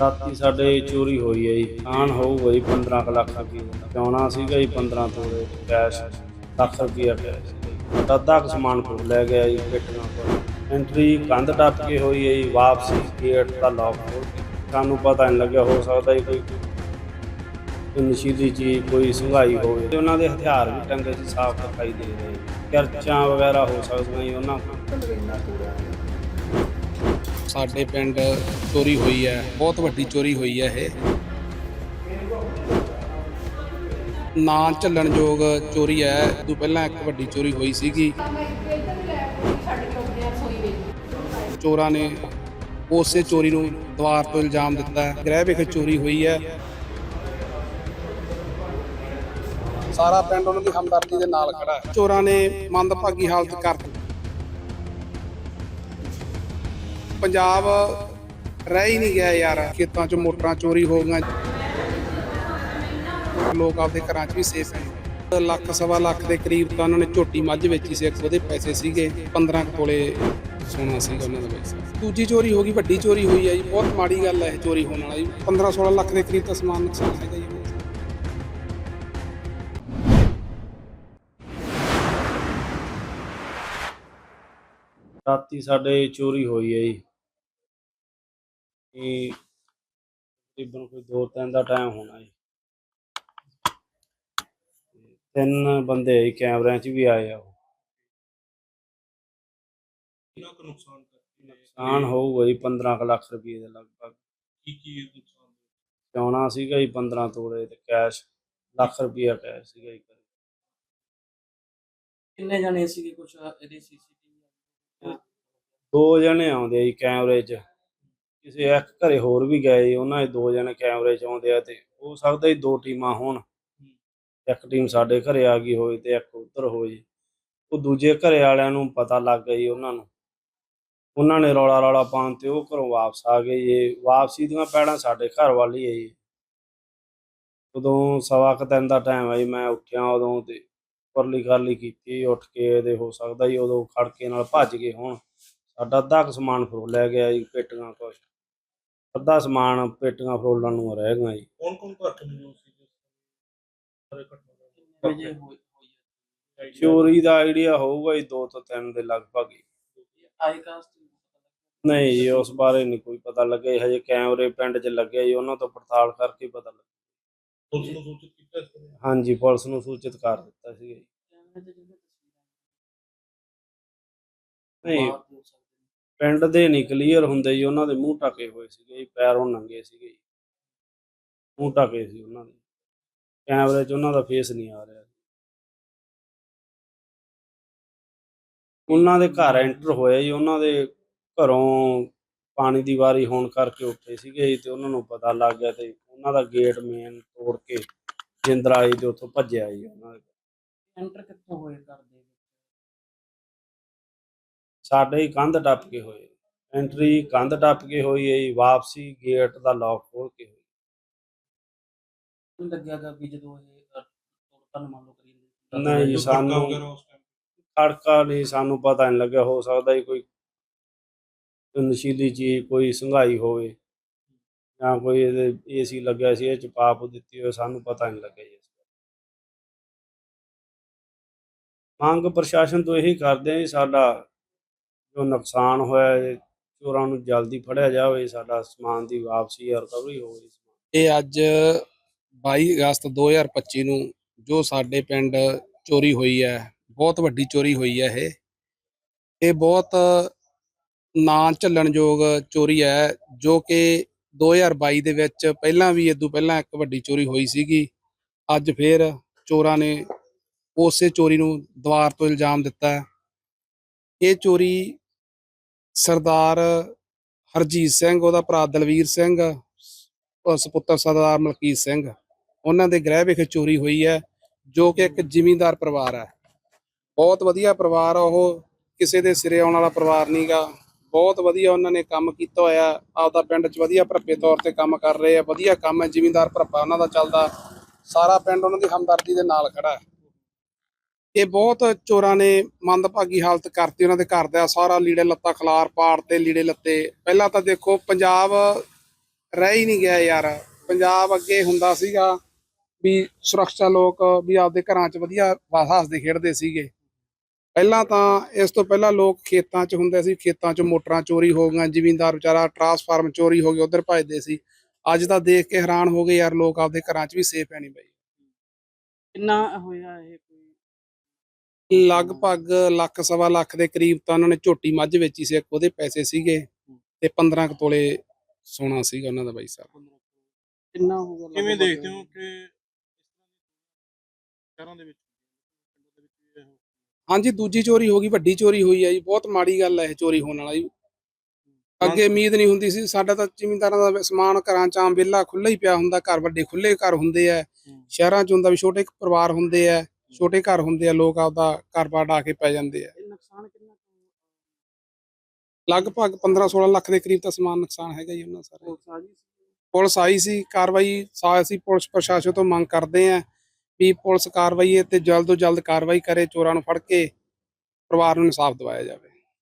ਰਾਤੀ ਸਾਡੇ ਚੋਰੀ ਹੋਈ ਹੈ ਜੀ। ਆਨ ਹੋਊਗਾ ਜੀ 15 ਕੁ ਲੱਖ ਰੁਪਏ ਦਾ ਸੀਗਾ ਜੀ 15 ਤੋਲੇ ਕੈਸ਼। ਲੱਖ ਰੁਪਏ ਕੈਸ਼। ਸੀਗਾ ਅੱਧਾ ਕੁ ਸਮਾਨ ਕੋਲ ਲੈ ਗਿਆ ਜੀ ਪੇਟੀਆਂ ਕੋਲ। ਐਂਟਰੀ ਕੰਧ ਟੱਪ ਕੇ ਹੋਈ ਹੈ ਜੀ। ਵਾਪਸੀ ਗੇਟ ਦਾ ਲੌਕ ਖੋਲ ਕੇ ਸਾਨੂੰ ਪਤਾ ਨਹੀਂ ਲੱਗਿਆ, ਹੋ ਸਕਦਾ ਜੀ ਕੋਈ ਕੋਈ ਨਸ਼ੀਲੀ ਚੀਜ਼, ਕੋਈ ਸੰਘਾਈ ਹੋਵੇ। ਤੇ ਉਹਨਾਂ ਦੇ ਹਥਿਆਰ ਵੀ ਟੰਗੇ ਸੀ, ਸਾਫ਼ ਦਿਖਾਈ ਦੇ ਰਹੇ। ਕਰਚਾਂ ਵਗੈਰਾ ਹੋ ਸਕਦੀਆਂ ਜੀ, ਉਹਨਾਂ ਕੋਲ। ਸਾਡੇ ਪਿੰਡ ਚੋਰੀ ਹੋਈ ਹੈ, ਬਹੁਤ ਵੱਡੀ ਚੋਰੀ ਹੋਈ ਹੈ ਇਹ। ਨਾ ਚੱਲਣਯੋਗ ਚੋਰੀ ਹੈ ਤੋਂ ਪਹਿਲਾਂ ਇੱਕ ਵੱਡੀ ਚੋਰੀ ਹੋਈ ਸੀਗੀ। ਚੋਰਾਂ ਨੇ ਉਸੇ ਚੋਰੀ ਨੂੰ ਦੁਆਰ ਤੋਂ ਇਲਜ਼ਾਮ ਦਿੱਤਾ ਗ੍ਰਹਿ ਵਿਖੇ ਚੋਰੀ ਹੋਈ ਹੈ। ਸਾਰਾ ਪਿੰਡ ਉਹਨਾਂ ਦੀ ਹਮਦਰਦੀ ਦੇ ਨਾਲ ਖੜਾ ਹੈ। ਚੋਰਾਂ ਨੇ ਮੰਦਭਾਗੀ ਹਾਲਤ ਕਰ ਪੰਜਾਬ ਰਹਿ ਹੀ ਨਹੀਂ ਗਿਆ ਯਾਰ। ਖੇਤਾਂ 'ਚ ਮੋਟਰਾਂ ਚੋਰੀ ਹੋ ਗਈਆਂ। ਲੋਕ ਆਪਦੇ ਘਰਾਂ 'ਚ ਵੀ ਸੇਫ ਹੈ ਲੱਖ, ਸਵਾ ਲੱਖ ਦੇ ਕਰੀਬ ਤਾਂ ਉਹਨਾਂ ਨੇ ਝੋਟੀ ਮੱਝ ਵੇਚੀ ਸੀ ਉਹਦੇ ਪੈਸੇ ਸੀਗੇ। 15 ਕੁ ਤੋਲੇ ਸੋਨਾ ਸੀਗਾ ਉਹਨਾਂ ਦਾ ਪੈਸਾ ਦੂਜੀ ਚੋਰੀ ਹੋ ਗਈ, ਵੱਡੀ ਚੋਰੀ ਹੋਈ ਹੈ ਜੀ। ਬਹੁਤ ਮਾੜੀ ਗੱਲ ਹੈ ਚੋਰੀ ਹੋਣ ਵਾਲੀ 15 16 ਲੱਖ ਦੇ ਕਰੀਬ ਤਾਂ ਸਮਾਨ ਨੁਕਸਾਨ ਹੈਗਾ ਜੀ। ਰਾਤੀ ਸਾਡੇ ਚੋਰੀ ਹੋਈ ਹੈ ਜੀ। ਇਹ ਤਕਰੀਬਨ ਕੋਈ 2-3 ਦਾ ਟਾਈਮ ਹੋਣਾ ਜੀ। ਤਿੰਨ ਬੰਦੇ ਆਏ ਕੈਮਰਿਆਂ 'ਚ ਵੀ ਆਏ ਆ ਉਹ। ਕਿੰਨਾ ਕੁ ਨੁਕਸਾਨ ਕਰਤੀ ਹੈ ਨੁਕਸਾਨ ਹੋਊਗਾ ਜੀ 15 ਕੁ ਲੱਖ ਰੁਪਏ ਦੇ ਲਗਭਗ। ਕੀ ਕੀ ਨੁਕਸਾਨ ਚੌਣਾ ਸੀਗਾ ਜੀ 15 ਤੋਲੇ ਤੇ ਕੈਸ਼ ਲੱਖ ਰੁਪਏ ਕੈਸ਼ ਸੀਗਾ ਜੀ। ਕਿੰਨੇ ਜਣੇ ਸੀਗੇ ਕੁਛ ਇਹਦੇ ਸੀਸੀਟੀਵੀ ਦੋ ਜਣੇ ਆਉਂਦੇ ਆ ਜੀ ਕੈਮਰੇ 'ਚ। ਕਿਸੇ ਇੱਕ ਘਰੇ ਹੋਰ ਵੀ ਗਏ ਜੀ ਉਹਨਾਂ ਦੇ ਦੋ ਜਣੇ ਕੈਮਰੇ 'ਚ ਆਉਂਦੇ ਆ ਤੇ ਹੋ ਸਕਦਾ ਜੀ ਦੋ ਟੀਮਾਂ ਹੋਣ। ਇੱਕ ਟੀਮ ਸਾਡੇ ਘਰੇ ਆ ਗਈ ਹੋਵੇ ਤੇ ਇੱਕ ਉੱਧਰ ਹੋਵੇ ਉਹ ਦੂਜੇ ਘਰੇ ਵਾਲਿਆਂ ਨੂੰ ਪਤਾ ਲੱਗ ਗਿਆ ਜੀ ਉਹਨਾਂ ਨੂੰ। ਉਹਨਾਂ ਨੇ ਰੌਲਾ ਰੌਲਾ ਪਾਉਣ ਤੇ ਉਹ ਘਰੋਂ ਵਾਪਸ ਆ ਗਏ ਜੀ। ਵਾਪਸੀ ਦੀਆਂ ਪੈੜਾਂ ਸਾਡੇ ਘਰ ਵੱਲ ਹੀ ਹੈ ਜੀ। ਉਦੋਂ ਸਵਾ ਕੁ ਤਿੰਨ ਦਾ ਟਾਈਮ ਆ ਜੀ, ਮੈਂ ਉੱਠਿਆ ਉਦੋਂ ਤੇ ਪਰਲੀ ਕਰਲੀ ਕੀਤੀ ਉੱਠ ਕੇ ਤੇ ਹੋ ਸਕਦਾ ਜੀ ਉਦੋਂ ਖੜਕੇ ਨਾਲ ਭੱਜ ਗਏ ਹੋਣ। ਸਾਡਾ ਅੱਧਾ ਕੁ ਸਮਾਨ ਫਰੋਲ ਲੈ ਗਿਆ ਜੀ, ਪੇਟੀਆਂ ਕੁਛ। ਅੱਧਾ ਸਮਾਨ ਪੇਟੀਆਂ ਫਰੋਲਣ ਨੂੰ ਰਹਿ ਗਿਆ ਜੀ ਕੌਣ ਘੱਟ ਸੀ ਸਾਰੇ ਘਟਨਾ? ਚੋਰੀ ਦਾ ਆਈਡੀਆ ਹੋਊਗਾ ਜੀ 2 ਤੋਂ 3 ਦੇ ਲਗਭਗ ਹੀ ਆਈ ਕਾਸਟ ਨਹੀਂ ਜੀ ਉਸ ਬਾਰੇ ਨਹੀਂ ਕੋਈ ਪਤਾ ਲੱਗਿਆ ਜੀ। ਹਜੇ ਕੈਮਰੇ ਪਿੰਡ 'ਚ ਲੱਗੇ ਜੀ ਉਹਨਾਂ ਤੋਂ ਪੜਤਾਲ ਕਰਕੇ ਪਤਾ ਲੱਗਾ ਪੁਲਿਸ ਨੂੰ ਸੂਚਿਤ ਕੀਤਾ ਇਸ ਬਾਰੇ? ਹਾਂਜੀ ਪੁਲਿਸ ਨੂੰ ਸੂਚਿਤ ਕਰ ਦਿੱਤਾ ਸੀ ਜੀ ਨਹੀਂ। ਪਿੰਡ ਦੇ ਨਹੀਂ ਕਲੀਅਰ ਹੁੰਦੇ ਜੀ, ਉਹਨਾਂ ਦੇ ਮੂੰਹ ਟਕੇ ਹੋਏ ਸੀਗੇ ਜੀ, ਪੈਰੋਂ ਨੰਗੇ ਸੀਗੇ ਜੀ। ਮੂੰਹ ਟਕੇ ਸੀ ਉਹਨਾਂ ਦੇ। ਕੈਮਰੇ 'ਚ ਉਹਨਾਂ ਦਾ ਫੇਸ ਨਹੀਂ ਆ ਰਿਹਾ। ਉਹਨਾਂ ਦੇ ਘਰ ਐਂਟਰ ਹੋਇਆ ਜੀ, ਉਹਨਾਂ ਦੇ ਘਰੋਂ ਪਾਣੀ ਦੀ ਵਾਰੀ ਹੋਣ ਕਰਕੇ ਉੱਠੇ ਸੀਗੇ ਜੀ ਤੇ ਉਹਨਾਂ ਨੂੰ ਪਤਾ ਲੱਗ ਗਿਆ ਤੇ ਉਹਨਾਂ ਦਾ ਗੇਟ ਮੇਨ ਤੋੜ ਕੇ ਜਿੰਦਰਾ ਜੀ ਤੇ ਉੱਥੋਂ ਭੱਜਿਆ ਜੀ ਉਹਨਾਂ ਦੇ ਐਂਟਰ ਕਿੱਥੋਂ ਹੋਏ ਕਰਦੇ ਸਾਡੇ ਹੀ ਕੰਧ ਟੱਪ ਕੇ ਹੋਏ। ਐਂਟਰੀ ਕੰਧ ਟੱਪ ਕੇ ਹੋਈ ਹੈ ਜੀ ਵਾਪਸੀ ਗੇਟ ਦਾ ਲੌਕ ਖੋਲ ਕੇ ਹੋਈ। ਨਹੀਂ ਲੱਗਿਆਗਾ ਵੀ ਜਦੋਂ ਇਹ ਅ, ਤੁਹਾਨੂੰ ਮੰਨ ਲਓ ਕਰੀਬ ਨਹੀਂ ਜੀ, ਜੋ ਖੜਕਾ ਸਾਨੂੰ- ਖੜਕਾ ਨਹੀਂ ਸਾਨੂੰ ਪਤਾ ਨਹੀਂ ਲੱਗਿਆ ਹੋ ਸਕਦਾ ਜੀ ਕੋਈ ਕੋਈ ਨਸ਼ੀਲੀ ਚੀਜ਼ ਕੋਈ ਸੰਘਾਈ ਹੋਵੇ। ਜਾਂ ਕੋਈ ਇਹਦੇ ਏਸੀ ਲੱਗਿਆ ਸੀ ਇਹ ਚ ਪਾਪ ਦਿੱਤੀ ਹੋਵੇ ਸਾਨੂੰ ਪਤਾ ਨਹੀਂ ਲੱਗਿਆ ਜੀ ਇਸ ਬਾਰੇ। ਮੰਗ ਪ੍ਰਸ਼ਾਸਨ ਤੋਂ ਇਹੀ ਕਰਦੇ ਆ ਜੀ ਸਾਡਾ ਜੋ ਨੁਕਸਾਨ ਹੋਇਆ ਹੈ, ਚੋਰਾਂ ਨੂੰ ਜਲਦੀ ਫੜਿਆ ਜਾਵੇ, ਸਾਡਾ ਸਮਾਨ ਦੀ ਵਾਪਸੀ ਜਾਂ ਰਿਕਵਰੀ ਹੋਵੇ। ਇਹ ਅੱਜ 22 ਅਗਸਤ 2025 ਨੂੰ ਜੋ ਸਾਡੇ ਪਿੰਡ ਚੋਰੀ ਹੋਈ ਹੈ, ਬਹੁਤ ਵੱਡੀ ਚੋਰੀ ਹੋਈ ਹੈ ਇਹ। ਇਹ ਬਹੁਤ ਨਾ ਝੱਲਣਯੋਗ ਚੋਰੀ ਹੈ, ਜੋ ਕਿ 2022 ਦੇ ਵਿੱਚ ਪਹਿਲਾਂ ਵੀ ਇਦੋਂ ਪਹਿਲਾਂ ਇੱਕ ਵੱਡੀ ਚੋਰੀ ਹੋਈ ਸੀਗੀ। ਅੱਜ ਫੇਰ ਚੋਰਾਂ ਨੇ ਉਸੇ ਚੋਰੀ ਨੂੰ ਦੁਆਰ ਤੋਂ ਇਲਜ਼ਾਮ ਦਿੱਤਾ ਹੈ। ਇਹ ਚੋਰੀ ਸਰਦਾਰ ਹਰਜੀਤ ਸਿੰਘ, ਉਹਦਾ ਭਰਾ ਦਲਵੀਰ ਸਿੰਘ ਉਹ ਸੁਪੁੱਤਰ ਸਰਦਾਰ ਮਲਕੀਤ ਸਿੰਘ। ਉਹਨਾਂ ਦੇ ਗ੍ਰਹਿ ਵਿਖੇ ਚੋਰੀ ਹੋਈ ਹੈ, ਜੋ ਕਿ ਇੱਕ ਜ਼ਿਮੀਂਦਾਰ ਪਰਿਵਾਰ ਹੈ। ਬਹੁਤ ਵਧੀਆ ਪਰਿਵਾਰ ਆ ਉਹ, ਕਿਸੇ ਦੇ ਸਿਰੇ ਆਉਣ ਵਾਲਾ ਪਰਿਵਾਰ ਨਹੀਂਗਾ ਬਹੁਤ ਵਧੀਆ ਉਹਨਾਂ ਨੇ ਕੰਮ ਕੀਤਾ ਹੋਇਆ, ਆਪਦਾ ਪਿੰਡ 'ਚ ਵਧੀਆ ਭਰਪੇ ਤੌਰ ਤੇ ਕੰਮ ਕਰ ਰਹੇ ਆ, ਵਧੀਆ ਕੰਮ ਹੈ, ਜ਼ਿਮੀਂਦਾਰ ਭਰਪਾ ਉਹਨਾਂ ਦਾ ਚੱਲਦਾ। ਸਾਰਾ ਪਿੰਡ ਉਹਨਾਂ ਦੀ ਹਮਦਰਦੀ ਦੇ ਨਾਲ ਖੜਾ ਹੈ। ਇਹ ਬਹੁਤ ਚੋਰਾਂ ਨੇ ਮੰਦਭਾਗੀ ਹਾਲਤ ਕਰਤੀ ਉਹਨਾਂ ਦੇ ਘਰ ਦਾ, ਸਾਰਾ ਲੀੜੇ ਲੱਤਾ ਖਲਾਰ ਪਾੜ ਤੇ ਲੀੜੇ ਲੱਤੇ। ਪਹਿਲਾਂ ਤਾਂ ਦੇਖੋ, ਪੰਜਾਬ ਰਹਿ ਹੀ ਨਹੀਂ ਗਿਆ ਯਾਰ। ਪੰਜਾਬ ਅੱਗੇ ਹੁੰਦਾ ਸੀਗਾ ਵੀ ਸੁਰੱਖਿਆ ਲੋਕ ਵੀ ਆਪਦੇ ਘਰਾਂ 'ਚ ਵਧੀਆ ਹੱਸਦੇ ਖੇਡਦੇ ਸੀਗੇ। ਪਹਿਲਾਂ ਤਾਂ ਇਸ ਤੋਂ ਪਹਿਲਾਂ ਲੋਕ ਖੇਤਾਂ 'ਚ ਹੁੰਦੇ ਸੀ, ਖੇਤਾਂ 'ਚ ਮੋਟਰਾਂ ਚੋਰੀ ਹੋ ਗਈਆਂ, ਜ਼ਿਮੀਂਦਾਰ ਵਿਚਾਰਾ ਟਰਾਂਸਫਾਰਮ ਚੋਰੀ ਹੋ ਗਿਆ ਉਧਰ ਭੱਜਦੇ ਸੀ। ਅੱਜ ਤਾਂ ਦੇਖ ਕੇ ਹੈਰਾਨ ਹੋ ਗਏ ਯਾਰ, ਲੋਕ ਆਪਦੇ ਘਰਾਂ 'ਚ ਵੀ ਸੇਫ ਹੈ ਨਹੀਂ ਬਈ। ਕਿੰਨਾ ਹੋਇਆ ਇਹ ਲਗਭਗ ਲੱਖ ਸਵਾ ਲੱਖ ਦੇ ਕਰੀਬ ਤਾਂ ਉਹਨਾਂ ਨੇ ਝੋਟੀ ਮੱਝ ਵੇਚੀ ਸੀ ਇੱਕ ਉਹਦੇ ਪੈਸੇ ਸੀਗੇ ਤੇ 15 ਕੁ ਤੋਲੇ ਸੋਨਾ ਸੀਗਾ ਉਹਨਾਂ ਦਾ ਬਾਈ ਸਾਹਿਬ ਕਿੰਨਾ ਹੋਊਗਾ ਕਿਵੇਂ? ਦੇਖਦੇ ਹੋ ਕਿ ਸ਼ਹਿਰਾਂ ਦੇ ਵਿੱਚ ਪਿੰਡਾਂ ਦੇ ਵਿੱਚ ਵੀ ਇਹੋ ਹਾਂਜੀ ਦੂਜੀ ਚੋਰੀ ਹੋ ਗਈ ਵੱਡੀ ਚੋਰੀ ਹੋਈ ਹੈ ਜੀ ਬਹੁਤ ਮਾੜੀ ਗੱਲ ਹੈ ਇਹ ਚੋਰੀ ਹੋਣ ਵਾਲਾ ਜੀ। ਅੱਗੇ ਉਮੀਦ ਨਹੀਂ ਹੁੰਦੀ ਸੀ ਸਾਡਾ ਤਾਂ ਜ਼ਿਮੀਂਦਾਰਾਂ ਦਾ ਸਮਾਨ ਘਰਾਂ ਚ ਆਮ ਵਿਹਲਾ ਖੁੱਲਾ ਹੀ ਪਿਆ ਹੁੰਦਾ ਘਰ ਵੱਡੇ ਖੁੱਲੇ ਘਰ ਹੁੰਦੇ ਆ ਸ਼ਹਿਰਾਂ ਚ ਹੁੰਦਾ ਵੀ ਛੋਟੇ ਪਰਿਵਾਰ ਹੁੰਦੇ ਆ। ਛੋਟੇ ਘਰ ਹੁੰਦੇ ਆ ਲੋਕ ਆਪਦਾ ਘਰ ਬਾੜ ਆ ਕੇ ਪੈ ਜਾਂਦੇ ਆ। ਨੁਕਸਾਨ ਕਿੰਨਾ ਲਗਭਗ 15 16 ਲੱਖ ਦੇ ਕਰੀਬ ਤਾਂ ਸਮਾਨ ਨੁਕਸਾਨ ਹੈਗਾ ਜੀ ਉਹਨਾਂ ਸਾਰੇ। ਪੁਲਿਸ ਆਈ ਸੀ ਕਾਰਵਾਈ ਅਸੀਂ ਪੁਲਿਸ ਪ੍ਰਸ਼ਾਸਨ ਤੋਂ ਮੰਗ ਕਰਦੇ ਆ ਵੀ ਪੁਲਿਸ ਕਾਰਵਾਈ ਤੇ ਜਲਦ ਤੋਂ ਜਲਦ ਕਾਰਵਾਈ ਕਰੇ ਚੋਰਾਂ ਨੂੰ ਫੜ ਕੇ ਪਰਿਵਾਰ ਨੂੰ ਇਨਸਾਫ ਦਿਵਾਇਆ ਜਾਵੇ।